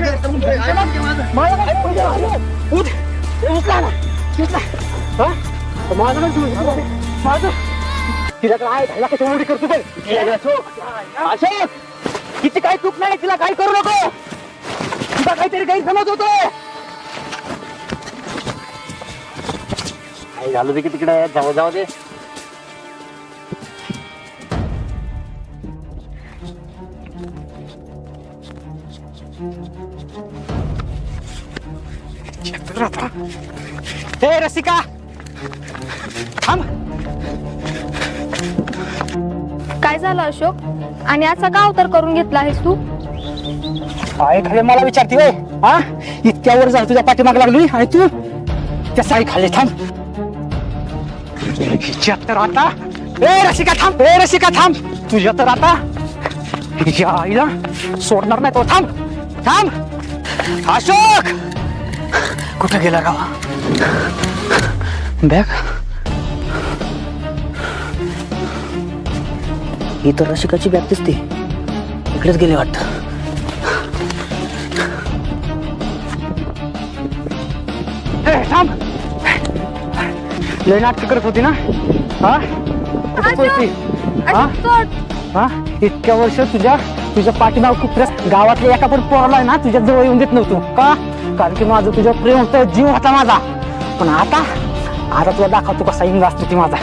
मला काय तिला तर करतो बघ अशोक तिची काही चूक नाही तिला काही करू नको तिला काहीतरी गैरसमज होतोय काय झालं ते की तिकडे? जाऊ जाऊ दे. हे रसिका थांब काय झालं अशोक? आणि असा का अवतार करून घेतला आहेस तू? काय खाली मला विचारते होय हा? इतक्या वर झालं तुझ्या पाठीमाग लागली आणि तू? त्या साई खाली थांब! हिच्या तर आता ए रसिका थांब! ए रसिका थांब! तुझ्या तर आता हिच्या आईला सोडणार नाही तो थांब! थांब. अशोक! कुठं गेला गावा बॅग? ही तर रसिकाची बॅग दिसते. इकडेच गेले वाटतं. थांब. लय नाटक करत होती ना? हा? कुठं पळती? हा. हा? इतक्या वर्ष तुझ्या तुझ्या पाठीमाग कुत्र्या गावातल्या एका पण पोराला ना तुझ्या जवळ येऊन देत नव्हतो. का? कारण की माझं तुझ्या प्रेम होतं जीव होता माझा. पण आता आता तुला दाखवतो कसा इंग असतो ती माझा.